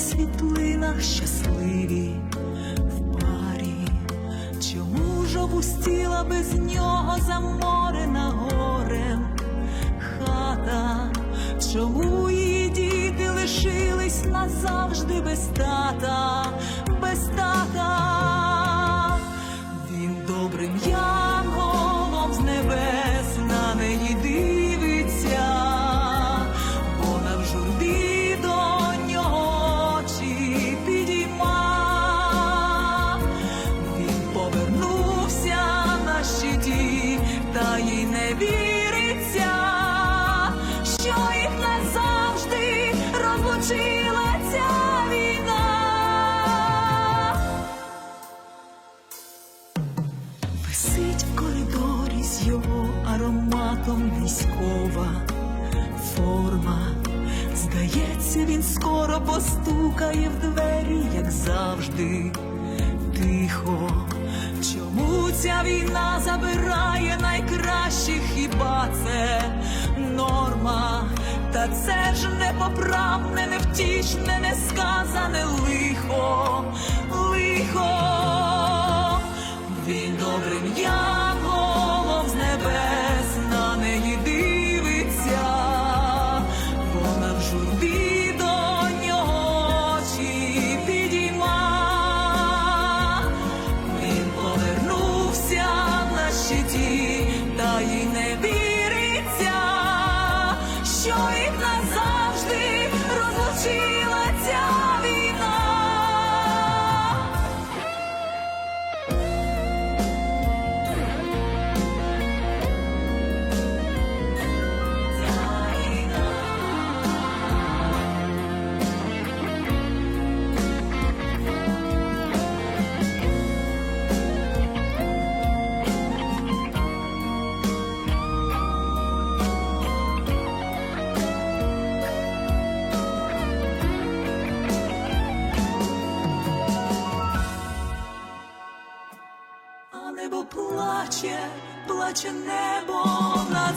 світлинах щасливі в парі. Чому ж опустіла без нього заморена горем хата? Чому її діти лишились назавжди без тата, розлучила ця війна. Висить в коридорі з його ароматом військова форма. Здається, він скоро постукає в двері, як завжди, тихо. Чому ця війна забирає найкращих, хіба це? Та це ж непоправне, невтішне, несказане лихо, лихо. Він добрим янголом А небо плаче, плаче небо над